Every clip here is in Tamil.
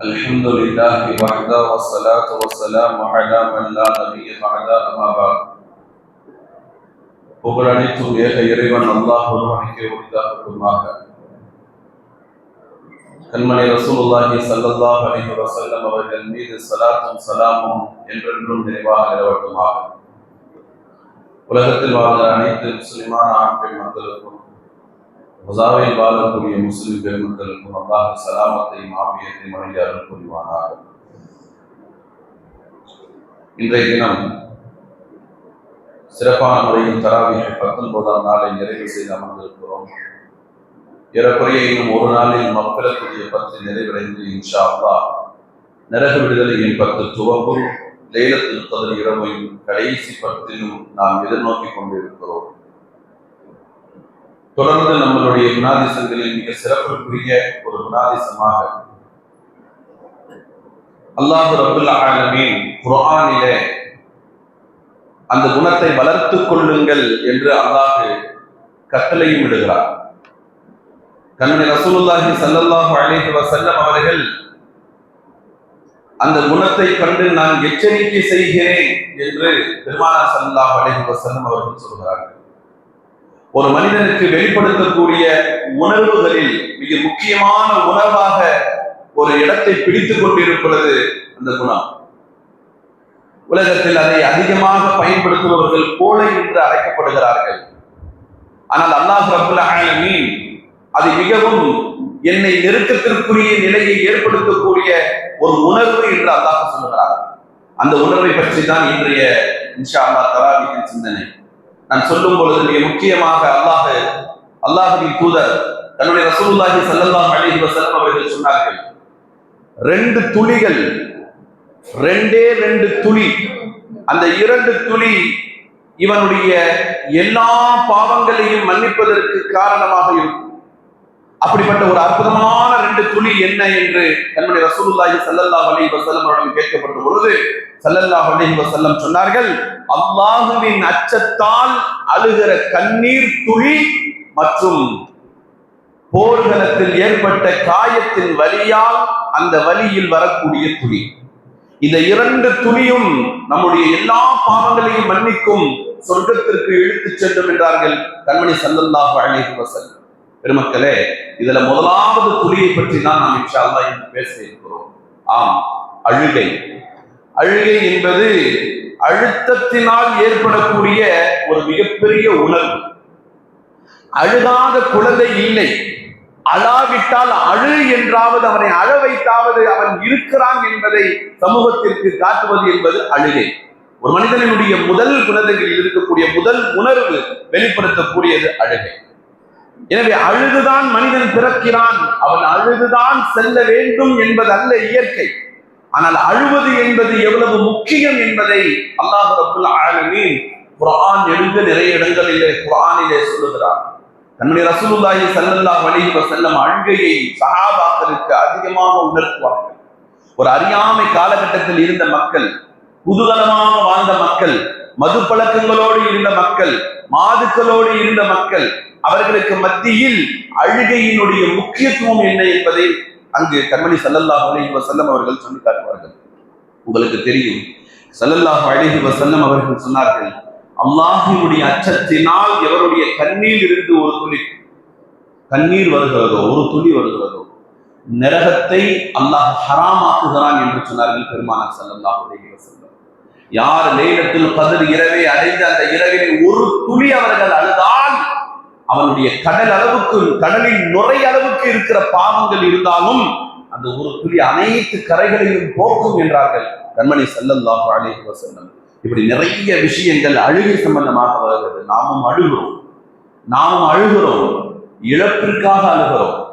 الحمد لله وحده والصلاة والسلام على من لا نبي بعد أما بعد புகழ் அனைத்தும் ஏக இறைவன் அல்லாஹ் ஒருவனுக்கே உரித்தாகட்டுமாக கண்மணி ரசூலுல்லாஹி ஸல்லல்லாஹு அலைஹி வஸல்லம் அவர்கள் மீது சலாத்தும் சலாமும் என்றென்றும் நிறைவாக நிலவட்டுமாக உலகத்தில் வாழ்ந்த அனைத்து முஸ்லிமான ஆண் பெண் மக்களுக்கும் முசாவில் வாழக்கூடிய முஸ்லிம் பெருமக்களுக்கும் அல்லாஹ் சலாமத்தையும் ஆபியத்தையும் வழங்கி அருள் இன்றைய தினம் சிறப்பான முறையில் தராவியை பத்தொன்பதாம் நாளை நிறைவு செய்து அமர்ந்திருக்கிறோம். ஏறக்குறைய இன்னும் ஒரு நாளில் மக்களுக்குரிய பத்து நிறைவடைந்து இன்ஷா அல்லா நரக விடுதலையின் பத்து துவங்கும் லேலத்தில் கதிர் இரவையும் கடைசி பத்திலும் நாம் எதிர்நோக்கி கொண்டிருக்கிறோம். தொடர்ந்து நம்மளுடைய குணாதிசங்களில் மிக சிறப்புக்குரிய ஒரு குணாதிசமாக அல்லாஹு ரபுல் ஆலமீன் குரானில அந்த குணத்தை வளர்த்துக் கொள்ளுங்கள் என்று அல்லாஹு கட்டளையும் இடுகிறார் கண்மணி ரசூலுல்லாஹி ஸல்லல்லாஹு அலைஹி வஸல்லம் அவர்கள் அந்த குணத்தை கண்டு நான் எச்சரிக்கை செய்கிறேன் என்று பெருமானார் சல்லாஹ் அலைஹி வசல்லம் அவர்கள் சொல்கிறார்கள். ஒரு மனிதனுக்கு வெளிப்படுத்தக்கூடிய உணர்வுகளில் மிக முக்கியமான உணர்வாக ஒரு இடத்தை பிடித்துக் கொண்டிருக்கிறது அந்த குணம். உலகத்தில் அதை அதிகமாக பயன்படுத்துபவர்கள் கோழை என்று அழைக்கப்படுகிறார்கள். ஆனால் அல்லாஹ் ரபுல் ஆலமீன் அது மிகவும் என்னை நெருக்கத்திற்குரிய நிலையை ஏற்படுத்தக்கூடிய ஒரு உணர்வு என்று அல்லாஹ் சொல்லுகிறார் அந்த உணர்வை பற்றி தான் இன்றைய இன்ஷா அல்லா தராவியின் சிந்தனை. நான் சொல்லும் பொழுது மிக முக்கியமாக அல்லாஹ் அல்லாஹின் தூதர் தன்னுடைய ரசூல்லாஹி ஸல்லல்லாஹு அலைஹி வஸல்லம் அவர்கள் சொன்னார்கள். ரெண்டு துளிகள் ரெண்டே ரெண்டு துளி. அந்த இரண்டு துளி இவனுடைய எல்லா பாவங்களையும் மன்னிப்பதற்கு காரணமாக இருக்கும். அப்படிப்பட்ட ஒரு அற்புதமான ரெண்டு துளி என்ன என்று தன்னுடைய ரசூலுல்லாஹி ஸல்லல்லாஹு அலைஹி வஸல்லம் அவரிடம் கேட்கப்பட்ட பொழுது ஸல்லல்லாஹு அலைஹி வஸல்லம் சொன்னார்கள் அல்லாஹுவின் அச்சத்தால் அழுகிற கண்ணீர் துளி மற்றும் போர்களத்தில் ஏற்பட்ட காயத்தின் வலியால் அந்த வலியில் வரக்கூடிய துளி. இந்த இரண்டு துணியும் நம்முடைய எல்லா பாவங்களையும் மன்னிக்கும் சொர்க்கத்திற்கு இழுத்துச் செல்லும் என்றார்கள் கண்மணி சல்லல்லாஹு அலைஹி வஸல்லம். பெருமக்களே இதுல முதலாவது துளியை பற்றி தான் நாம் இன்ஷால்லா இன்று பேச இருக்கிறோம். ஆம் அழுகை. அழுகை என்பது அழுத்தத்தினால் ஏற்படக்கூடிய ஒரு மிகப்பெரிய உணர்வு. அழுகாத குழந்தை இல்லை. அழாவிட்டால் அழு என்றாவது அவனை அழ வைத்தாவது அவன் இருக்கிறான் என்பதை சமூகத்திற்கு காட்டுவது என்பது அழுகை. ஒரு மனிதனுடைய முதல் குழந்தைகளில் இருக்கக்கூடிய முதல் உணர்வு வெளிப்படுத்தக்கூடியது அழுகை. எனவே அழுதுதான் மனிதன் பிறக்கிறான். அவன் அழுதுதான் செல்ல வேண்டும் என்பது அல்ல இயற்கை. ஆனால் அழுவது என்பது எவ்வளவு முக்கியம் என்பதை அல்லாஹ் ரபுல் ஆலமீன் குரான் எழுந்த நிறைய இடங்களிலே குரானிலே சொல்லுகிறார். தன்னுடைய ரசூலுல்லாஹி சல்லல்லா அலைஹி வஸல்லம் அழுகையை சஹாபாக்களுக்கு அதிகமாக உணர்த்துவார்கள். ஒரு அறியாமை காலகட்டத்தில் இருந்த மக்கள் குதூகலமாக வாழ்ந்த மக்கள் மது பழக்கங்களோடு இருந்த மக்கள் மாதுக்களோடு இருந்த மக்கள் அவர்களுக்கு மத்தியில் அழுகையினுடைய முக்கியத்துவம் என்ன என்பதை அங்கு கண்மணி சல்லல்லாஹ் அலஹி வசல்லம் அவர்கள் சொல்லி காட்டுவார்கள். உங்களுக்கு தெரியும் சல்லல்லாஹு அலஹி வசல்லம் அவர்கள் சொன்னார்கள் அல்லாஹினுடைய அச்சத்தினால் எவருடைய கண்ணீர் இருந்து ஒரு துளி கண்ணீர் வருகிறதோ ஒரு துளி வருகிறதோ நரகத்தை அல்லாஹ் ஹராமாக்குகிறான் என்று சொன்னார்கள் பெருமானார் சல்லல்லாஹ் அலஹி வசல்லம் யார் லேலத்தில் கதிர் இரவை அடைந்த அந்த இரவிலே ஒரு துளி அவர்கள் அழுதால் அவனுடைய கடல் அளவுக்கு கடலின் நுரை அளவுக்கு இருக்கிற பாவங்கள் இருந்தாலும் அந்த ஒரு துளி அனைத்து கரைகளையும் போக்கும் என்றார்கள் கண்மணி செல்லல்லாஹு அலைஹி வசல்லம் இப்படி நிறைய விஷயங்கள் அழுகை சம்பந்தமாக வருகிறது. நாமும் அழுகிறோம். நாமும் அழுகிறோம். இழப்பிற்காக அழுகிறோம்.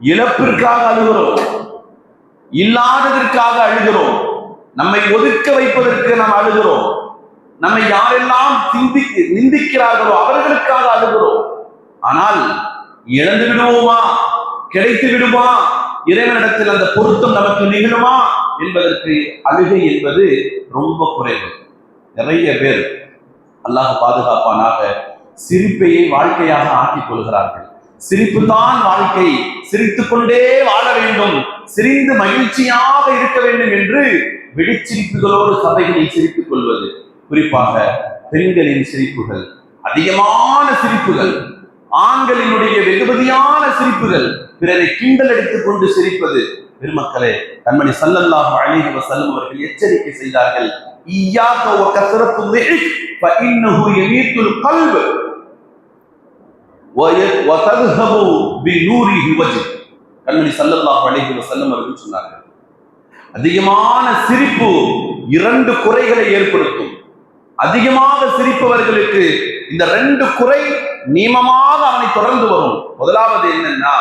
இழப்பிற்காக அழுகிறோம். இல்லாததற்காக அழுகிறோம். நம்மை ஒதுக்க வைப்பதற்கு நாம் அழுகிறோம். நம்மை யாரெல்லாம் சிந்தி நிந்திக்கிறார்களோ அவர்களுக்காக அழுகிறோம். ஆனால் இழந்து விடுவோமா? கிடைத்து விடுமா? இறைவனிடத்தில் அந்த பொருத்தம் நமக்கு நிகழுமா? என்பதற்கு அழுகை என்பது ரொம்ப குறைவு. நிறைய பேர் அல்லாஹ் பாதுகாப்பானாக சிரிப்பையை வாழ்க்கையாக ஆக்கிக் கொள்கிறார்கள். சிரிப்பு தான் வாழ்க்கை. சிரித்துக் கொண்டே வாழ வேண்டும். சிரிந்து மகிழ்ச்சியாக இருக்க வேண்டும் என்று வெடிச்சிரிப்புகளோடு சபைகளை சிரித்துக் கொள்வது. குறிப்பாக பெண்களின் சிரிப்புகள் அதிகமான சிரிப்புகள் ஆண்களினுடைய வெகுமதியான சிரிப்புகள் பிறரை கிண்டல் அடித்துக் கொண்டு சிரிப்பது. பெருமக்களே கண்மணி சல்லல்லாஹு அலைஹி வஸல்லம் அவர்கள் எச்சரிக்கை செய்தார்கள். இய்யாக வ கஸரத்து லிஹ் ஃபஇன்னஹு யமீத்துல் கல்ப் வ கண்மணி சல்லல்லாஹு அலைஹி வஸல்லம் அவர்கள் சொன்னார்கள். அதிகமான சிரிப்பு இரண்டு குறைகளை ஏற்படுத்தும். அதிகமாக சிரிப்பவர்களுக்கு இந்த ரெண்டு குறை நியமமாக அவனை தொடர்ந்து வரும். முதலாவது என்னன்னா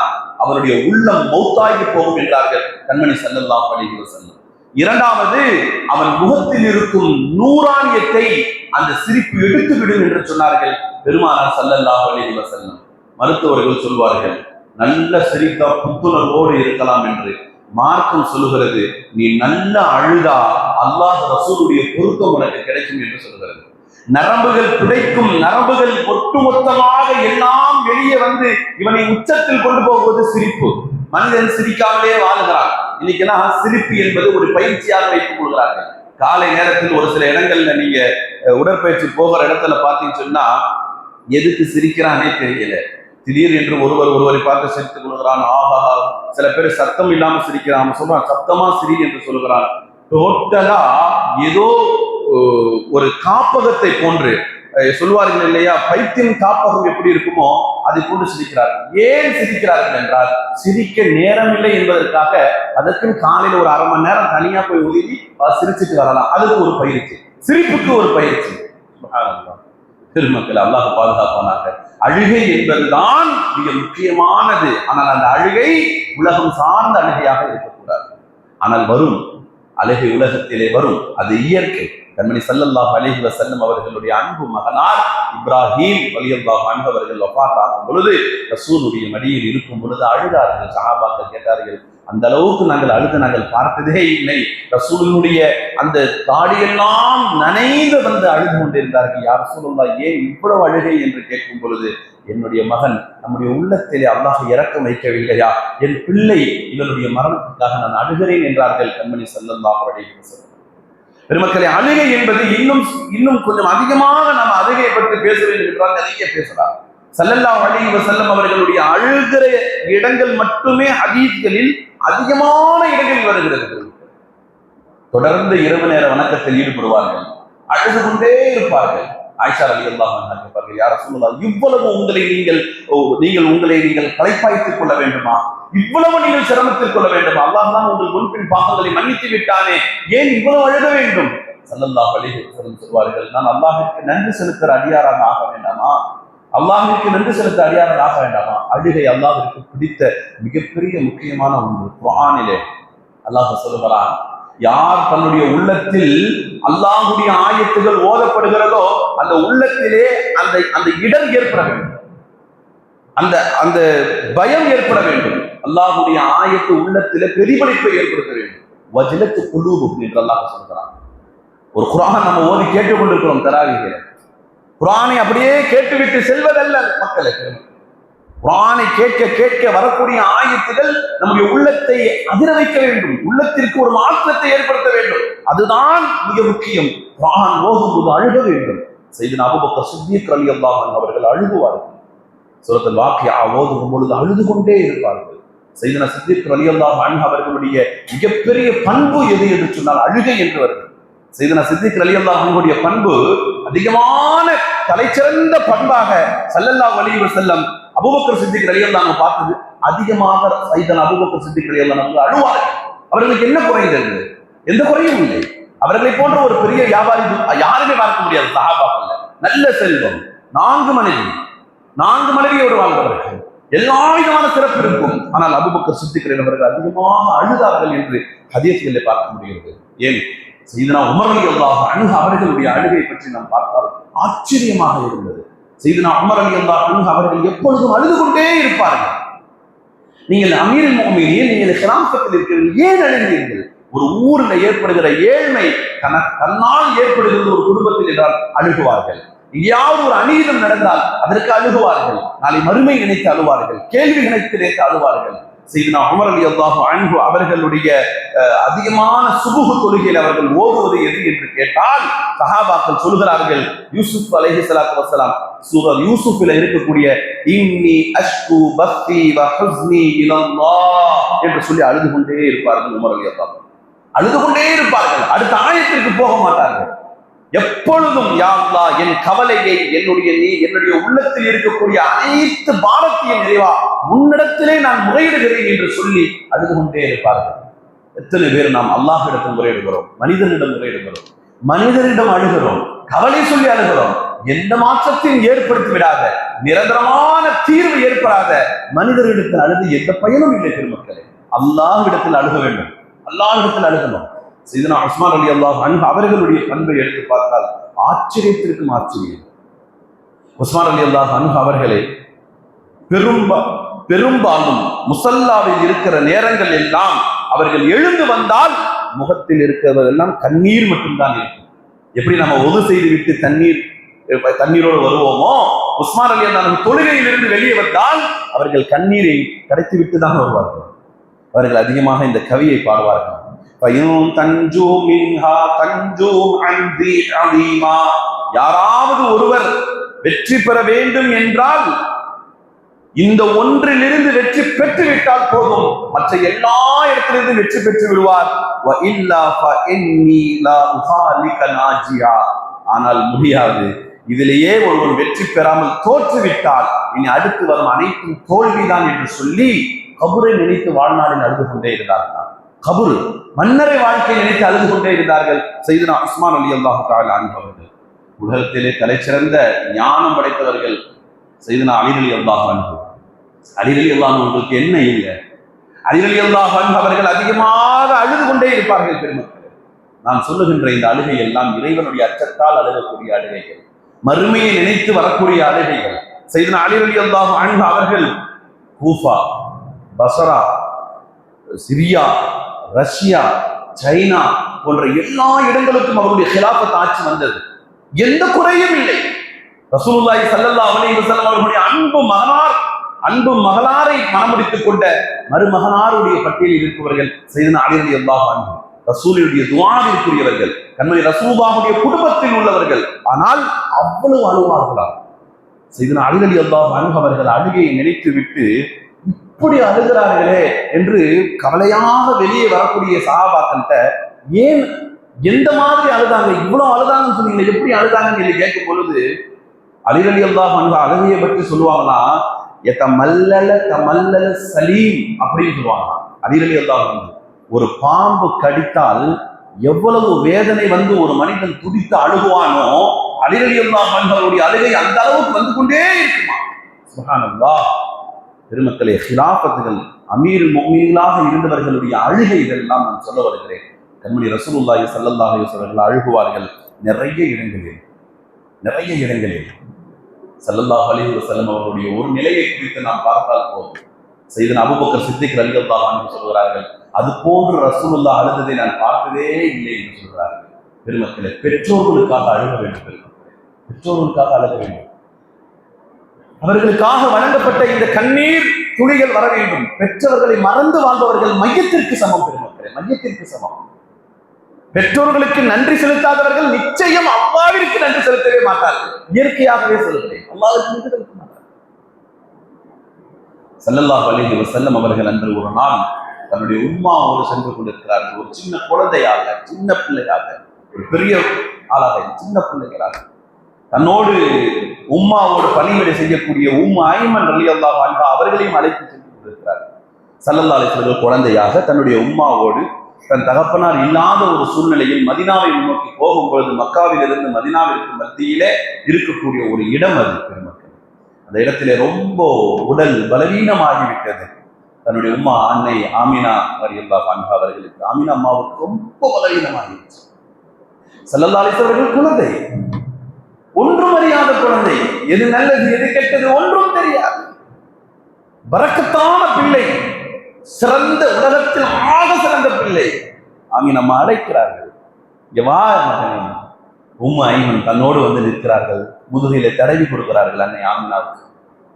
அவருடைய உள்ளம் மௌத்தாகி போகும் என்றார்கள் கண்மணி செல்லல்லா அலைஹி வஸல்லம். இரண்டாவது அவன் முகத்தில் இருக்கும் நூறானியத்தை அந்த சிரிப்பு எடுத்து விடும் என்று சொன்னார்கள் பெருமானார் சல்லல்லாஹு அலைஹி வஸல்லம். மருத்துவர்கள் சொல்வார்கள் நல்ல சிரித்தா புத்துணர்வோடு இருக்கலாம் என்று. மார்க்கம் சொல்லுகிறது நீ நல்ல அழுதா அல்லாஹ் ரசூலுடைய பொருத்தம் உனக்கு கிடைக்கும் என்று சொல்கிறது நரம்புகள் பிடைக்கும் நரம்புகள் ஒட்டுமொத்தமாக எல்லாம் வெளியே வந்து இவனை உச்சத்தில் கொண்டு போவது சிரிப்பு. மனிதன் சிரிக்காமலே வாழுகிறான். இன்னைக்கெல்லாம் சிரிப்பு என்பது ஒரு பயிற்சியாக வைத்துக் கொள்கிறார்கள். காலை நேரத்தில் ஒரு சில இடங்கள்ல நீங்க உடற்பயிற்சி போகிற இடத்துல பாத்தீங்கன்னு சொன்னா எதுக்கு சிரிக்கிறானே தெரியல. திடீர் என்று ஒருவர் ஒருவரை பார்த்து சிரித்துக் கொள்கிறான். ஆஹா சில பேர் சத்தம் இல்லாமல் சிரிக்கிறான். சொல்றான் சத்தமா சிரி என்று சொல்லுகிறான் டோட்டலா ஏதோ ஒரு காப்பகத்தை போன்று சொல்வார்கள் இல்லையா? பைத்தியம் காப்பகம் எப்படி இருக்குமோ அதை போன்று சிரிக்கிறார்கள் ஏன் சிரிக்கிறார்கள் என்றால் சிரிக்க நேரம் இல்லை என்பதற்காக அதற்கும் காலையில் ஒரு அரை மணி நேரம் தனியா போய் ஒதுங்கி சிரிச்சுட்டு வரலாம். அதுக்கு ஒரு பயிற்சி. சிரிப்புக்கு ஒரு பயிற்சி. சுப்ஹானல்லாஹ். அல்லாஹ் பாதுகாப்பானாக. அழுகை என்பதுதான் மிக முக்கியமானது. ஆனால் அந்த அழுகை உலகம் சார்ந்த அழுகையாக இருக்கக்கூடாது. ஆனால் வரும். அழுகை உலகத்திலே வரும். அது இயற்கை. கண்மணி சல்லல்லாஹ் அலிஹி வசல்லம் அவர்களுடைய அன்பு மகனார் இப்ராஹிம் வலியல்லாஹு அன்பு அவர்கள் வஃபாத் ஆகும் பொழுது ரசூலுடைய மடியில் இருக்கும் பொழுது அழுதார்கள். சஹாபாக்கள் கேட்டார்கள் அந்த அளவுக்கு நாங்கள் அழுது நாங்கள் பார்த்ததே இல்லை. ரசூலினுடைய அந்த தாடியெல்லாம் நனைந்து வந்து அழுது கொண்டிருந்தார்கள். யார் சூழல்லா ஏன் இவ்வளவு அழுகை? என்று கேட்கும் பொழுது என்னுடைய மகன் நம்முடைய உள்ளத்திலே அல்லாஹ் இறக்கம் வைக்கவில்லையா? என் பிள்ளை இவனுடைய மரணத்துக்காக நான் அழுகிறேன் என்றார்கள் கண்மணி செல்லந்தா அப்படின்னு சொல்லி அழுகை என்பது இன்னும் இன்னும் கொஞ்சம் அதிகமாக நம்ம அழுகையை பற்றி பேச வேண்டும் என்றால் நிறைய பேசலாம். சல்லல்லாஹு அலைஹி செல்லம் அவர்களுடைய அழுகிற இடங்கள் மட்டுமே ஹதீஸ்களில் அதிகமான இடங்களில் வருகிறது. தொடர்ந்து இரவு நேர வணக்கத்தில் ஈடுபடுவார்கள். அழுது கொண்டே இருப்பார்கள். ஆயிஷா அலி அல்லாஹ் கேட்பார்கள் யார சொல்லலாம் இவ்வளவு உங்களை நீங்கள் ஓ, நீங்கள் உங்களை நீங்கள் கலைப்பாய்த்துக் கொள்ள வேண்டுமா? இவ்வளவு நீங்கள் சிரமத்தில் கொள்ள வேண்டுமா? அல்லாஹ் தான் உங்கள் முன்பின் பாகங்களை மன்னித்து விட்டானே. ஏன் இவ்வளவு அழுக வேண்டும்? சல்லல்லாஹு அலைஹி சொல்வார்கள் நான் அல்லாஹுக்கு நன்றி செலுத்துகிற அடியாராக ஆக வேண்டாமா? அல்லாஹிற்கு நன்றி செலுத்த அடியாராக ஆக வேண்டாமா? அழுகை அல்லாஹிற்கு பிடித்த மிகப்பெரிய முக்கியமான ஒன்று குரானிலே அல்லாஹ் சொல்லுகிறான் யார் தன்னுடைய உள்ளத்தில் அல்லாஹுடைய ஆயத்துகள் ஓதப்படுகிறதோ அந்த உள்ளத்திலே அந்த அந்த இடம் ஏற்பட வேண்டும். அந்த அந்த பயம் ஏற்பட வேண்டும். அல்லாஹுடைய ஆயத்து உள்ளத்திலே பிரதிபலிப்பை ஏற்படுத்த வேண்டும். வஜலத்து குழு என்று அல்லாஹ் சொல்கிறான் ஒரு குரான் நம்ம ஓதி கேட்டுக்கொண்டிருக்கிறோம் தராவிகளை. குரானை அப்படியே கேட்டுவிட்டு செல்வதல்ல மக்களுக்கு குரானை கேட்க கேட்க வரக்கூடிய ஆயத்துகள் நம்முடைய உள்ளத்தை அதிர வைக்க வேண்டும். உள்ளத்திற்கு ஒரு மாற்றத்தை ஏற்படுத்த வேண்டும். அதுதான் மிக முக்கியம். குரான் ஓதும்போது அழுக வேண்டும். செய்து அபுபக்கர் சுத்தியக் அலி அல்லாஹன் அவர்கள் அழுகுவார்கள். சுரத்தில் வாக்கியா ஓதும் பொழுது அழுது கொண்டே இருப்பார்கள். செய்தன சித்திக் அலி அல்லாஹன் அவர்களுடைய மிகப்பெரிய பண்பு எது என்று சொன்னால் அழுகை என்று வருது. செய்தன சித்திக் அலி அல்லாஹனுடைய பண்பு அதிகமான தலைச்சிறந்த பண்பாக சல்லல்லா வலியுறு செல்லம் அபுபக்கர் சித்திக் அலி நாங்க பார்த்தது. அதிகமாக சைதன் அபுபக்கர் சித்திக் அலி நமக்கு அழுவார் அவர்களுக்கு என்ன குறைந்தது எந்த குறையும் இல்லை. அவர்களை போன்ற ஒரு பெரிய வியாபாரி யாருமே பார்க்க முடியாது சஹாபாக்கள்ல. நல்ல செல்வம். நான்கு மனைவி. நான்கு மனைவியோடு வாழ்ந்தவர்கள் எல்லா விதமான சிறப்பு இருக்கும். ஆனால் அபுபக்கர் சித்திக்கிறேன் அவர்கள் அதிகமாக அழுதார்கள் என்று ஹதீஸ்களை பார்க்க முடிகிறது. ஏன்? செய்தனா உமர் அலி அல்லாஹ் அணுக அவர்களுடைய அழுகை பற்றி நாம் பார்த்தால் ஆச்சரியமாக இருந்தது. செய்தனா உமர் அலி அல்லாஹ் அணுக அவர்கள் எப்பொழுதும் அழுது கொண்டே இருப்பார்கள். நீங்கள் அமீரில் முகமையிலேயே நீங்கள் கிராமத்தில் இருக்கிறீர்கள் ஏன் அழுகிறீர்கள்? ஒரு ஊரில் ஏற்படுகிற ஏழ்மை தன தன்னால் ஏற்படுகிறது ஒரு குடும்பத்தில் என்றால் அழுகுவார்கள். எங்கேயாவது ஒரு அநீதம் நடந்தால் அதற்கு அழுகுவார்கள். நாளை மறுமை நினைத்து அழுவார்கள். கேள்வி நினைத்து நினைத்து அழுவார்கள். செய்தினா உமர் அலி அல்லாஹு அன்பு அவர்களுடைய அதிகமான சுபுகு தொழுகையில் அவர்கள் ஓதுவது எது என்று கேட்டால் சஹாபாக்கள் சொல்கிறார்கள் யூசுப் அலஹி சலாத்து வசலாம் சூரத் யூசுஃபில் இருக்கக்கூடிய இன்னி அஷ்கு பக்தி வ இலல்லா என்று சொல்லி அழுது கொண்டே இருப்பார்கள் உமர் அலி அல்லாஹ் அழுது கொண்டே இருப்பார்கள். அடுத்த ஆயத்திற்கு போக மாட்டார்கள். எப்பொழுதும் யா என் கவலையை என்னுடைய நீ என்னுடைய உள்ளத்தில் இருக்கக்கூடிய அனைத்து பாரத்தையும் நிறைவா உன்னிடத்திலே நான் முறையிடுகிறேன் என்று சொல்லி அழுது கொண்டே இருப்பார்கள். எத்தனை பேர் நாம் அல்லாஹிடத்தில் முறையிடுகிறோம்? மனிதனிடம் முறையிடுகிறோம். மனிதரிடம் அழுகிறோம். கவலை சொல்லி அழுகிறோம். எந்த மாற்றத்தையும் ஏற்படுத்தி விடாத நிரந்தரமான தீர்வு ஏற்படாத மனிதரிடத்தில் அழுது எந்த பயனும் இல்லை பெருமக்களே. அல்லாஹ்விடத்தில் அழுக வேண்டும். அல்லாஹ் இடத்தில் அழுகணும். சீதனா உஸ்மான் அலி அல்லாஹ் அன்பு அவர்களுடைய பண்பை எடுத்து பார்த்தால் ஆச்சரியத்திற்கும் ஆச்சரியம். உஸ்மான் அலி அல்லாஹ் அன்பு அவர்களே பெரும்ப பெரும்பாலும் முசல்லாவில் இருக்கிற நேரங்கள் எல்லாம் அவர்கள் எழுந்து வந்தால் முகத்தில் இருக்கிறதெல்லாம் கண்ணீர் மட்டும்தான் இருக்கும். எப்படி நம்ம ஒது செய்து விட்டு தண்ணீர் தண்ணீரோடு வருவோமோ? உஸ்மான் அலி அல்லாஹ் தொழுகையிலிருந்து வெளியே வந்தால் அவர்கள் கண்ணீரை கடைத்து விட்டு தான் வருவார்கள். அவர்கள் அதிகமாக இந்த கவியை பாடுவார்கள். பயும் தஞ்சூ மின்ஹா தஞ்சூ அந்தி அலீமா. யாராவது ஒருவர் வெற்றி பெற வேண்டும் என்றால் இந்த ஒன்றிலிருந்து வெற்றி பெற்று விட்டால் போதும். மற்ற எல்லா இடத்திலிருந்து வெற்றி பெற்று விடுவார். வ இல்லா நாஜியா. ஆனால் முடியாது. இதிலேயே ஒருவன் வெற்றி பெறாமல் தோற்றுவிட்டால் இனி அடுத்து வரும் அனைத்தும் தோல்விதான் என்று சொல்லி கபுரை நினைத்து வாழ்நாளில் அழுது கொண்டே இருந்தார்கள் கபுரு மன்னரை வாழ்க்கையை நினைத்து அழுது கொண்டே இருந்தார்கள் செய்தனா உஸ்மான் அலி அல்லாஹு தாலா அவர்கள். உலகத்திலே தலைச்சிறந்த ஞானம் படைத்தவர்கள் செய்தனா அலிரலி அல்லாஹ் அன்பு அலிரலி அல்லாஹ் உங்களுக்கு என்ன இல்லை? அலிரலி அல்லாஹ் அன்பு அவர்கள் அதிகமாக அழுது கொண்டே இருப்பார்கள் பெருமக்கள். நான் சொல்லுகின்ற இந்த அழுகை எல்லாம் இறைவனுடைய அச்சத்தால் அழுகக்கூடிய அழுகைகள் மறுமையை நினைத்து வரக்கூடிய அழுகைகள். செய்தனா அலிரலி அல்லாஹ் அன்பு அவர்கள் Kufa Basra Syria Russia China போன்ற எல்லா இடங்களுக்கும் அவருடைய ஹிலாபத் ஆட்சி வந்தது. எந்த குறையும் இல்லை. ரசூலுல்லாய் சல்லல்லா அலி வசல்லம் அவர்களுடைய அன்பு மகனார் அன்பு மகளாரை மனமுடித்துக் கொண்ட மருமகனாருடைய பட்டியலில் இருப்பவர்கள் செய்தன அலிரலி அல்லாஹ் அன்பு ரசூலினுடைய துவானிற்குரியவர்கள் கண்மணி ரசூபாவுடைய குடும்பத்தில் உள்ளவர்கள். ஆனால் அவ்வளவு அழுவார்களா செய்தன அலிரலி அல்லாஹ் அன்பு அவர்கள் அழுகையை நினைத்து விட்டு இப்படி அழுகிறார்களே என்று கவலையாக வெளியே வரக்கூடிய சகாபாக்கள்கிட்ட ஏன் எந்த மாதிரி அழுதாங்க? இவ்வளவு அழுதாங்கன்னு சொன்னீங்களே எப்படி அழுதாங்கன்னு சொல்லி கேட்கும் பொழுது அலிரலி அல்லா அந்த அழகிய பற்றி சொல்லுவாங்களா? எத்த மல்லல தமல்லல சலீம் அப்படின்னு சொல்லுவாங்க அலிரலி அல்லா ஒரு பாம்பு கடித்தால் எவ்வளவு வேதனை வந்து ஒரு மனிதன் துடித்து அழுகுவானோ அலிரலி அல்லா மன்களுடைய அழுகை அந்த அளவுக்கு வந்து கொண்டே இருக்குமா? சுகானந்தா பெருமக்களே ஹிலாபத்துகள் அமீர் மொமீன்களாக இருந்தவர்களுடைய அழுகை இதெல்லாம் நான் சொல்ல வருகிறேன். கண்மணி ரசூலுல்லாஹி சல்லல்லாஹி அவர்கள் அழுகுவார்கள். நிறைய இடங்களில் நிறைய இடங்களில் சல்லல்லாஹ் அலி வசல்லம் அவர்களுடைய ஒரு நிலையை குறித்து நாம் பார்த்தால் போதும். செய்தன் அபுபக்கர் சித்திக் ரலியல்லாஹு என்று சொல்கிறார்கள் அது போன்று ரசூலுல்லா அழுததை நான் பார்த்ததே இல்லை என்று சொல்கிறார்கள். பெருமக்களை பெற்றோர்களுக்காக அழுக வேண்டும் பெற்றோர்களுக்காக அழுக வேண்டும். அவர்களுக்காக வழங்கப்பட்ட இந்த கண்ணீர் துளிகள் வர வேண்டும். பெற்றவர்களை மறந்து வாழ்பவர்கள் மையத்திற்கு சமம் பெருமக்களே மையத்திற்கு சமம். பெற்றோர்களுக்கு நன்றி செலுத்தாதவர்கள் நிச்சயம் அம்மாவிற்கு நன்றி செலுத்தவே மாட்டார்கள். இயற்கையாகவே சொல்கிறேன் அல்லாவிற்கு நன்றி செலுத்த மாட்டார்கள். ஸல்லல்லாஹு அலைஹி வஸல்லம் அவர்கள் அன்று ஒரு நாள் தன்னுடைய உம்மாவோடு சென்று கொண்டிருக்கிறார்கள். ஒரு சின்ன குழந்தையாக சின்ன பிள்ளையாக ஒரு பெரிய ஆளாக சின்ன பிள்ளைகளாக. தன்னோடு உம்மாவோடு பணிவிடை செய்யக்கூடிய உம் ஐமன் அலி அல்லாஹ் அவர்களையும் அழைத்து சென்று கொண்டிருக்கிறார். சல்லல்லா அலிஸ்வர்கள் குழந்தையாக தன்னுடைய உம்மாவோடு தன் தகப்பனார் இல்லாத ஒரு சூழ்நிலையில் மதினாவை நோக்கி போகும்பொழுது மக்காவிலிருந்து மதினாவிற்கு மத்தியிலே இருக்கக்கூடிய ஒரு இடம் அது பெருமக்கள். அந்த இடத்திலே ரொம்ப உடல் பலவீனமாகிவிட்டது. தன்னுடைய உம்மா அன்னை ஆமினா வரியல்லா அன்பா அவர்களுக்கு ஆமினா அம்மாவுக்கு ரொம்ப பலவீனமாகிடுச்சு சல்லல்லா அலிஸ்வர்கள் குழந்தை. ஒன்றும் அறியாத குழந்தை. எது நல்லது எது கெட்டது ஒன்றும் தெரியாது. வரக்கத்தான பிள்ளை. சிறந்த உலகத்தில் ஆக சிறந்த பிள்ளை. அவங்க நம்ம அழைக்கிறார்கள். இங்க வா மகனே. உம்மு ஐமன் தன்னோடு வந்து நிற்கிறார்கள். முதுகையில தடவி கொடுக்கிறார்கள் அன்னை ஆமினாவுக்கு.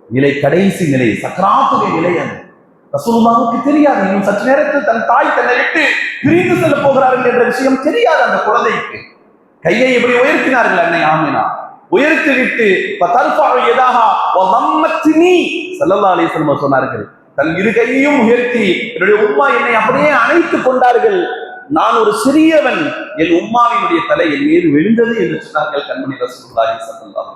நிலை கடைசி நிலை சக்கராத்துடைய நிலை அது. ரசூலுல்லாவுக்கு தெரியாது. இன்னும் சற்று நேரத்தில் தன் தாய் தன்னை விட்டு பிரிந்து செல்ல போகிறார்கள் என்ற விஷயம் தெரியாது அந்த குழந்தைக்கு. கையை எப்படி உயர்த்தினார்கள் அன்னை ஆமினா? உயர்த்தி விட்டு சல்லல்லா அலிஸ்வல்மா சொன்னார்கள். தன் இரு கையையும் உயர்த்தி என்னுடைய உம்மா என்னை அப்படியே அணைத்து கொண்டார்கள். நான் ஒரு சிறியவன் என் உம்மாவினுடைய தலை என் மீது விழுந்தது என்று சொன்னார்கள் கண்மணி ரசூல்லாஹி சல்லல்லாஹு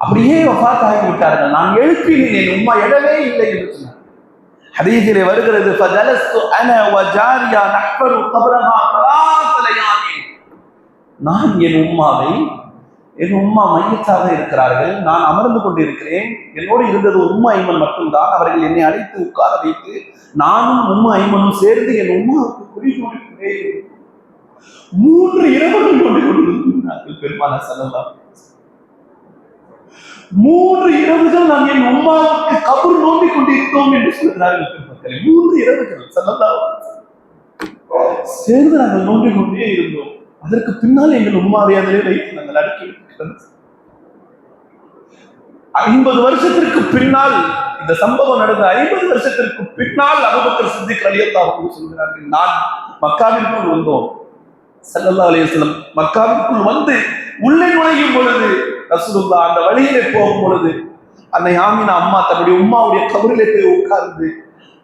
அப்படியே வஃபாத் ஆகிவிட்டார்கள் நான் எழுப்பினேன் என் உம்மா எழவே இல்லை என்று சொன்னார் ஹதீஸிலே வருகிறது ஃபஜலஸ்து அன வ ஜாரியா நஹ்பரு நான் என் உம்மாவை என் உம்மா மையத்தாக இருக்கிறார்கள். நான் அமர்ந்து கொண்டிருக்கிறேன். என்னோடு இருந்தது உம்மா ஐமன் மட்டும்தான். அவர்கள் என்னை அழைத்து உட்கார வைத்து நானும் உம்மா ஐமனும் சேர்ந்து என் உம்மாவுக்கு குறி கொடுக்கிறேன். மூன்று இரவுகள் கொண்டு கொண்டிருக்கிறார்கள் பெருமான செல்லலாம் மூன்று இரவுகள் நான் என் உம்மாவுக்கு கபர் நோண்டி கொண்டிருந்தோம் என்று சொல்கிறார்கள் பெருமக்களே. மூன்று இரவுகள் செல்லலாம் சேர்ந்து நாங்கள் நோண்டி கொண்டே இருந்தோம். அதற்கு பின்னால் எங்கள் உமாவை அதிலே வைத்து நாங்கள் அடுக்கி ஐம்பது வருஷத்திற்கு பின்னால் இந்த சம்பவம் நடந்த ஐம்பது வருஷத்திற்கு பின்னால் அபுபக்கர் சித்திக் அலியல்லாஹு சொல்கிறார்கள் நான் மக்காவிற்குள் வந்தோம். சல்லல்லா அலிஸ்லம் மக்காவிற்குள் வந்து உள்ளே நுழையும் பொழுது ரசூலுல்லா அந்த வழியிலே போகும் பொழுது அன்னை ஆமினா அம்மா தன்னுடைய உம்மாவுடைய கபரிலே போய் உட்கார்ந்து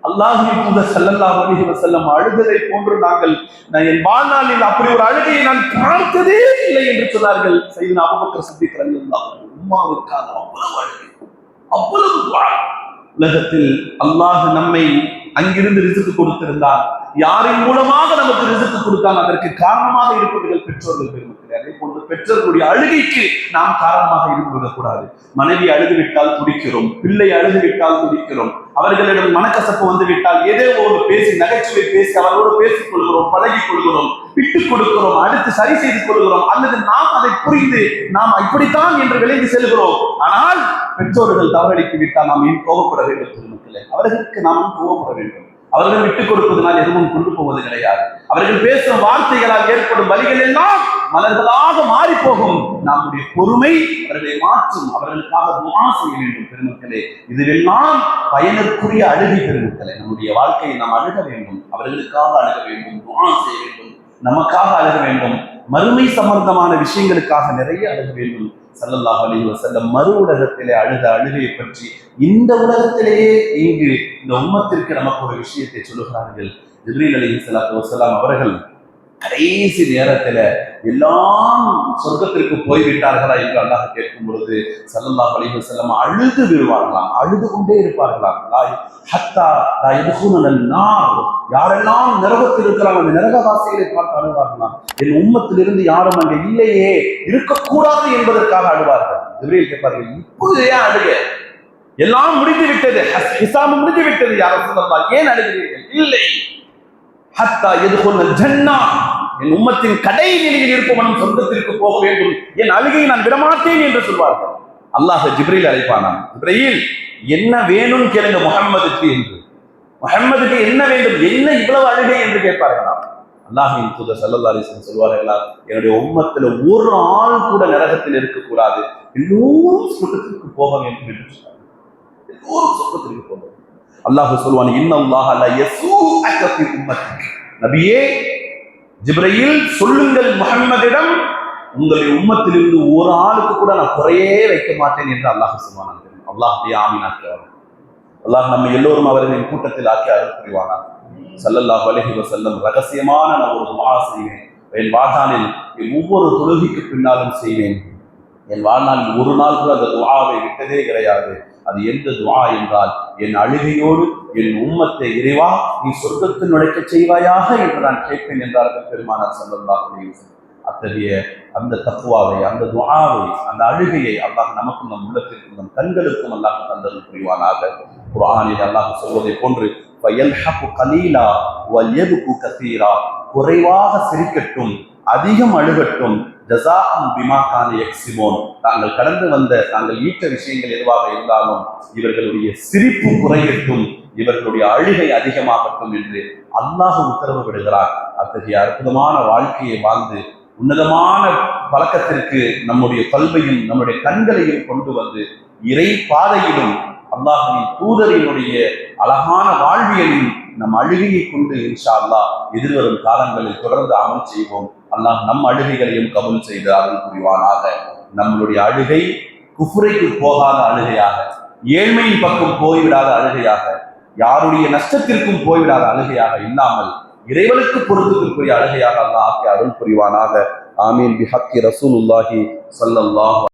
அல்லாஹி தூதர் செல்லல்லா அலிஹி வசல்லம் அழுததை போன்று நாங்கள் நான் என் வாழ்நாளில் அப்படி ஒரு அழுகையை நான் பார்த்ததே இல்லை என்று சொன்னார்கள். செய்து அபூபக்கர் சித்திக் ரலியல்லாஹு உம்மாவுக்காக அவ்வளவு அழுகை. அவ்வளவு உலகத்தில் அல்லாஹ் நம்மை அங்கிருந்து ரிசுக்கு கொடுத்திருந்தார் யாரின் மூலமாக நமக்கு ரிசுக்கு கொடுத்தால் அதற்கு காரணமாக இருப்பவர்கள் பெற்றோர்கள் பெருமை. அதே போன்று பெற்றோர்களுடைய அழுகைக்கு நாம் காரணமாக இருந்துவிடக்கூடாது மனைவி அழுது விட்டால் துடிக்கிறோம் பிள்ளை அழுது விட்டால் துடிக்கிறோம் அவர்களிடம் மனக்கசப்பு வந்து விட்டால் ஏதோ ஒரு பேசி நகைச்சுவை பேசி அவர்களோடு பேசிக் கொள்கிறோம் பழகிக் கொள்கிறோம் விட்டுக் கொடுக்கிறோம் அடுத்து சரி செய்து கொள்கிறோம் அல்லது நாம் அதை புரிந்து நாம் இப்படித்தான் என்று விளைந்து செல்கிறோம். ஆனால் பெற்றோர்கள் தவறளித்து விட்டால் நாம் ஏன் கோபப்பட வேண்டும் பெருமக்களே? அவர்களுக்கு நாம் கோபப்பட வேண்டும்? அவர்கள் விட்டுக் கொடுப்பதனால் எதுவும் கொண்டு போவது கிடையாது. அவர்கள் பேசும் வார்த்தைகளால் ஏற்படும் வழிகள் எல்லாம் மலர்களாக மாறி போகும் நம்முடைய பொறுமை அவர்களை மாற்றும். அவர்களுக்காக துவா செய்ய வேண்டும் பெருமக்களே. இதுவெல்லாம் பயனுக்குரிய அழுகை பெருமக்களே. நம்முடைய வாழ்க்கையை நாம் அழுக வேண்டும். அவர்களுக்காக அழுக வேண்டும் துவா செய்ய வேண்டும் நமக்காக அழுக வேண்டும். மறுமை சம்பந்தமான விஷயங்களுக்காக நிறைய அழுக வேண்டும். சல்லல்லாஹ் அலி வசல்லம் மறு உலகத்திலே அழுத அழுகையை பற்றி இந்த உலகத்திலேயே இங்கு இந்த உம்மத்திற்கு நமக்கு ஒரு விஷயத்தை சொல்லுகிறார்கள். ஜிப்ரீல் அலி சலாத்து வசலாம் அவர்கள் கடைசி நேரத்துல எல்லாம் சொர்க்கத்திற்கு போய்விட்டார்களா என்று அல்லாஹ் கேட்கும் பொழுது சல்லல்லாஹு அலைஹி செல்லம் அழுது விடுவார்களாம் அழுது கொண்டே இருப்பார்களாம். ஹத்தா லா யாரெல்லாம் நரகத்தில் இருக்கிறாங்க அந்த நரகவாசிகளை பார்த்து அழுவார்களாம். என் உம்மத்திலிருந்து யாரும் அங்கே இல்லையே இருக்கக்கூடாது என்பதற்காக அழுவார்கள். இவரையில் கேட்பார்கள் இப்போது ஏன் அழுக? எல்லாம் முடிந்து விட்டது ஹஸ்- முடிந்து விட்டது யாரும் சொல்லலாம் ஏன் அழுகிறீர்கள்? இல்லை. ஹத்தா எதுகொள்ள ஜன்னா. என் உம்மத்தின் கடை நிலையில் இருப்பவனும் சொந்தத்திற்கு போக வேண்டும். என் அழுகையை நான் விடமாட்டேன் என்று சொல்வார்கள். அல்லாஹ் ஜிப்ரீல் அழைப்பானான் ஜிப்ரீல் என்ன வேணும் கேளுங்க முகம்மதுக்கு என்று. முகம்மதுக்கு என்ன வேண்டும்? என்ன இவ்வளவு அழுகை என்று கேட்பார்களாம். அல்லாஹின் தூதர் சல்லல்லா அலிஸ்லம் சொல்வார்களா என்னுடைய உம்மத்துல ஒரு ஆள் கூட நரகத்தில் இருக்கக்கூடாது. எல்லோரும் சொர்க்கத்திற்கு போக வேண்டும் என்று சொன்னார் எல்லோரும் சொர்க்கத்திற்கு போக வேண்டும். அல்லாஹ் சொல்வான் இன்னல்லாஹ லா யசூஅக ஃபி நபியே ஜிப்ரையில் சொல்லுங்கள் முகம்மதிடம் உங்களுடைய உம்மத்திலிருந்து ஒரு ஆளுக்கு கூட நான் குறையே வைக்க மாட்டேன் என்று அல்லாஹ் சொல்வான். அல்லாஹ் ஆமீனாக்கிறார் அல்லாஹ் நம்ம எல்லோரும் அவர்களின் கூட்டத்தில் ஆக்கி அருள் புரிவானார் சல்லல்லாஹு அலைஹி வஸல்லம் ரகசியமான நான் ஒரு துஆ செய்வேன். என் வாழ்நாளில் என் ஒவ்வொரு தொழுகைக்கு பின்னாலும் செய்வேன். என் வாழ்நாளில் ஒரு நாள் கூட அந்த துவாவை விட்டதே கிடையாது. அது எந்த துவா என்றால் என் அழுகையோடு என் உம்மத்தை இறைவா நீ சொர்க்கத்தில் நுழைக்க செய்வாயாக என்று நான் கேட்பேன் என்றார்கள் பெருமானார் ஸல்லல்லாஹு அத்தகைய அந்த தப்புவாவை அந்த துவாவை அந்த அழுகையை அல்லாஹ் நமக்கும் நம் உள்ளத்திற்கும் நம் கண்களுக்கும் அல்லாஹ் தந்தது புரிவானாக. குர்ஆனில் அல்லாஹ் சொல்வதை போன்று கலீலா வல்யதுகு கசீரா. குறைவாக சிரிக்கட்டும் அதிகம் அழுகட்டும் ஜசாஅம் பிமா கான யக்ஸிமோன் தாங்கள் கடந்து வந்த தாங்கள் ஈட்ட விஷயங்கள் எதுவாக இருந்தாலும் இவர்களுடைய சிரிப்பு குறையட்டும் இவர்களுடைய அழுகை அதிகமாகட்டும் என்று அல்லாஹ் உத்தரவு விடுகிறார். அத்தகைய அற்புதமான வாழ்க்கையை வாழ்ந்து உன்னதமான பழக்கத்திற்கு நம்முடைய கல்வையும் நம்முடைய கண்களையும் கொண்டு வந்து இறை பாதையிலும் அல்லாஹின் தூதரினுடைய அழகான வாழ்வியலில் நம் அழுகையை கொண்டு இன்ஷா அல்லாஹ் எதிர்வரும் காலங்களில் தொடர்ந்து அமல் செய்வோம். அல்லாஹ் நம் அழுகைகளையும் கபுல் செய்து அருள் புரிவானாக. நம்மளுடைய அழுகை குஃபுரைக்கு போகாத அழுகையாக ஏழ்மையின் பக்கம் போய்விடாத அழுகையாக யாருடைய நஷ்டத்திற்கும் போய்விடாத அழுகையாக இல்லாமல் இறைவனுக்கு பொருத்துக்குரிய அழுகையாக அல்லாஹ் ஆக்கி அருள் புரிவானாக. ஆமீன். பிஹக்கி ரசூலுல்லாஹி ஸல்லல்லாஹு